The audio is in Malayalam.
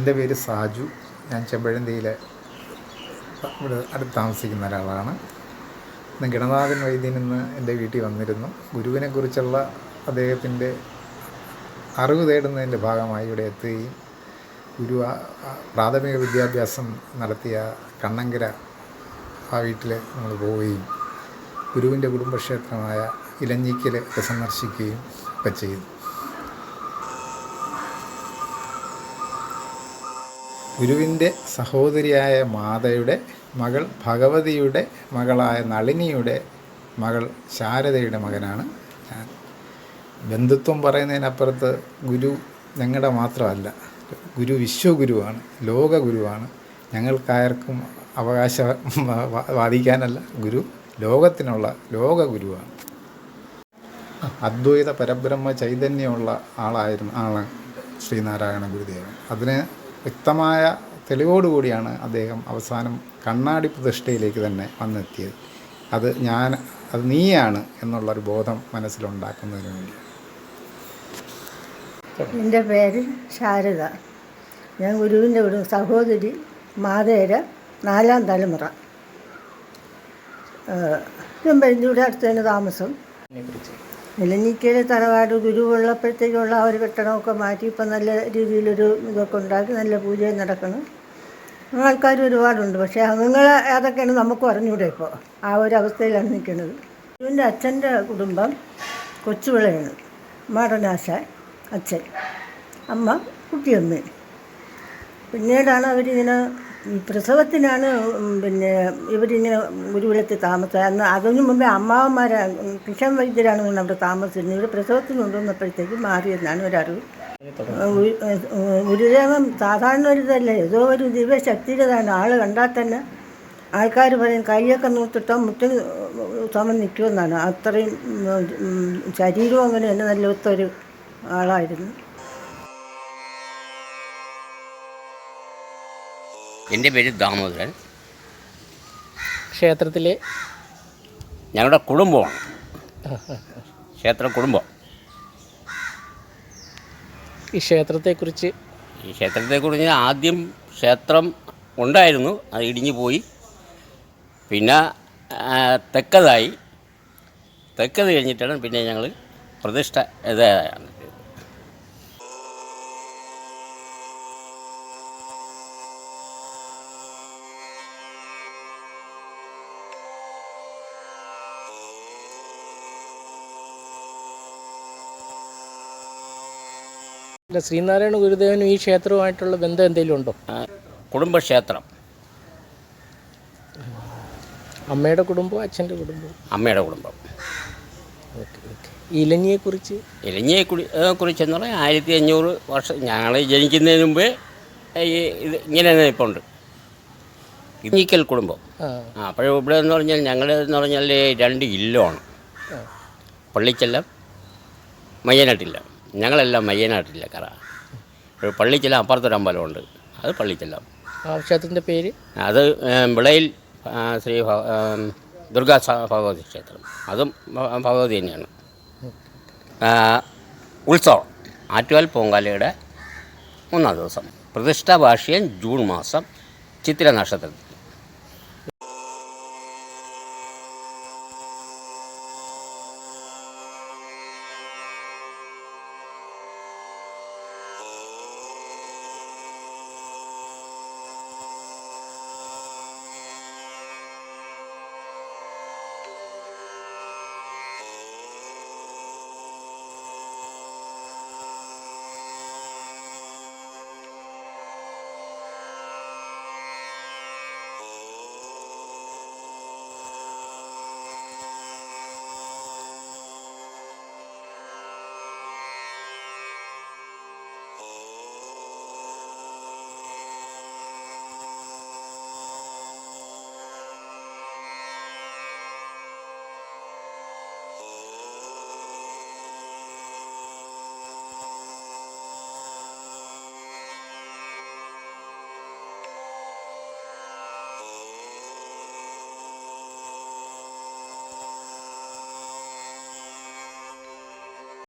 എന്റെ പേര് സാജു. ഞാൻ ചെമ്പഴന്തിയിലെ ഇവിടെ അടുത്ത് താമസിക്കുന്ന ഒരാളാണ്. ഇന്ന് ഗണനാഥൻ വൈദ്യൻ ഇന്ന് എന്റെ വീട്ടിൽ വന്നിരുന്നു. ഗുരുവിനെക്കുറിച്ചുള്ള അദ്ദേഹത്തിന്റെ അറിവ് തേടുന്നതിന്റെ ഭാഗമായി ഇവിടെ എത്തുകയും ഗുരു പ്രാഥമിക വിദ്യാഭ്യാസം നടത്തിയ കണ്ണങ്കര ആ വീട്ടിൽ നമ്മൾ പോവുകയും ഗുരുവിന്റെ കുടുംബക്ഷേത്രമായ ഇലഞ്ഞിക്കൽ സന്ദർശിക്കുകയും ഒക്കെ ചെയ്തു. ഗുരുവിന്റെ സഹോദരിയായ മാതയുടെ മകൾ ഭഗവതിയുടെ മകളായ നളിനിയുടെ മകൾ ശാരദയുടെ മകനാണ് ഞാൻ. ബന്ധുത്വം പറയുന്നതിനപ്പുറത്ത് ഗുരു ഞങ്ങളുടെ മാത്രമല്ല. ഗുരു വിശ്വഗുരുവാണ് ലോകഗുരുവാണ്. ഞങ്ങൾക്കാർക്കും അവകാശ വാദിക്കാനല്ല. ഗുരു ലോകത്തിനുള്ള ലോകഗുരുവാണ്. അദ്വൈത പരബ്രഹ്മ ചൈതന്യമുള്ള ആളായിരുന്നു ആളാണ് ശ്രീനാരായണ ഗുരുദേവൻ. അതിന് വ്യക്തമായ തെളിവോടുകൂടിയാണ് അദ്ദേഹം അവസാനം കണ്ണാടി പ്രതിഷ്ഠയിലേക്ക് തന്നെ വന്നെത്തിയത്. അത് ഞാൻ അത് നീയാണ് എന്നുള്ളൊരു ബോധം മനസ്സിലുണ്ടാക്കുന്നതിന് വേണ്ടി എന്റെ പേര് ശാരദ. ഞാൻ ഗുരുവിന്റെ ഒരു സഹോദരി മാതേര നാലാം തലമുറ. ചെമ്പഴന്തിയുടെ അടുത്ത് തന്നെ താമസം. ഇലഞ്ഞിക്കയിൽ തറവാട് ഗുരു ഉള്ളപ്പോഴത്തേക്കുള്ള ആ ഒരു കെട്ടണമൊക്കെ മാറ്റി ഇപ്പം നല്ല രീതിയിലൊരു ഇതൊക്കെ ഉണ്ടാക്കി നല്ല പൂജയും നടക്കണം ആൾക്കാർ ഒരുപാടുണ്ട്. പക്ഷേ അംഗങ്ങൾ ഏതൊക്കെയാണ് നമുക്ക് അറിഞ്ഞൂടെ ഇപ്പോൾ ആ ഒരു അവസ്ഥയിലാണ് നിൽക്കുന്നത്. ഗുരുവിന്റെ അച്ഛന്റെ കുടുംബം കൊച്ചുവിളയാണ് മാടനാശ അച്ഛൻ അമ്മ കുട്ടിയമ്മ. പിന്നീടാണ് അവരിങ്ങനെ പ്രസവത്തിനാണ് പിന്നെ ഇവരിങ്ങനെ ഗുരുകുലത്തിൽ താമസം അന്ന് അതിനു മുമ്പേ അമ്മാവന്മാരാ കിഷൻ വൈദ്യരാണ് കൊണ്ട് അവിടെ താമസിച്ചിരുന്നത്. ഇവർ പ്രസവത്തിന് കൊണ്ടുവന്നപ്പോഴത്തേക്ക് മാറിയെന്നാണ് ഒരറിവ് ഗുരുദേവൻ സാധാരണ ഒരു ഇതല്ലേ ഏതോ ഒരു ദിവ്യശക്തിയുടേതാണ്. ആൾ കണ്ടാൽ തന്നെ ആൾക്കാർ പറയും കൈയൊക്കെ നൂത്തിട്ടോ മുട്ടിന് സമം നിൽക്കുമെന്നാണ്. അത്രയും ശരീരവും അങ്ങനെ തന്നെ നല്ല ഒത്തൊരു ആളായിരുന്നു. എന്റെ പേര് ദാമോദരൻ. ക്ഷേത്രത്തിലെ? ഞങ്ങളുടെ കുടുംബമാണ്. ക്ഷേത്ര കുടുംബം. ഈ ക്ഷേത്രത്തെക്കുറിച്ച്? ഈ ക്ഷേത്രത്തെക്കുറിച്ച് ആദ്യം ക്ഷേത്രം ഉണ്ടായിരുന്നു. അത് ഇടിഞ്ഞു പോയി. പിന്നെ തെക്കതായി. തെക്കത് കഴിഞ്ഞിട്ടാണ് പിന്നെ ഞങ്ങൾ പ്രതിഷ്ഠ ഇതായാണ് അല്ല, ശ്രീനാരായണ ഗുരുദേവനും ഈ ക്ഷേത്രവുമായിട്ടുള്ള ബന്ധം എന്തെങ്കിലും ഉണ്ടോ? കുടുംബക്ഷേത്രം. അമ്മയുടെ കുടുംബം അച്ഛന്റെ കുടുംബം അമ്മയുടെ കുടുംബം. Okay okay. ഇലഞ്ഞിയെക്കുറിച്ച്? ഇലഞ്ഞിയെ കുറിച്ച് കുറിച്ചെന്ന് പറഞ്ഞാൽ ആയിരത്തി അഞ്ഞൂറ് വർഷം ഞങ്ങൾ ജനിക്കുന്നതിന് മുമ്പേ ഈ ഇത് ഇങ്ങനെ നിൽപ്പുണ്ട് ഇപ്പോൾ ഉണ്ട്. ഇഞ്ഞിക്കൽ കുടുംബം. ആ. ആ അപ്പോൾ ഇവിടെ എന്ന് പറഞ്ഞാൽ ഞങ്ങൾ എന്ന് പറഞ്ഞാൽ രണ്ട് ഇല്ലമാണ് പള്ളിച്ചെല്ലം മയ്യനാട്ടില്ല. ഞങ്ങളെല്ലാം മയ്യനാട്ടില്ലക്കാര ഒരു പള്ളിച്ചെല്ലാം അപ്പുറത്തൊരു അമ്പലമുണ്ട്. അത് പള്ളിച്ചെല്ലാം. ക്ഷേത്രത്തിന്റെ പേര്? അത് വിളയിൽ ശ്രീ ദുർഗാ ഭഗവതി ക്ഷേത്രം. അതും ഭഗവതി തന്നെയാണ്. ഉത്സവം. ആറ്റുകാൽ പൊങ്കാലയുടെ മൂന്നാം ദിവസം. പ്രതിഷ്ഠാ ഭാഷയൻ ജൂൺ മാസം ചിത്തിര നക്ഷത്രത്തിൽ.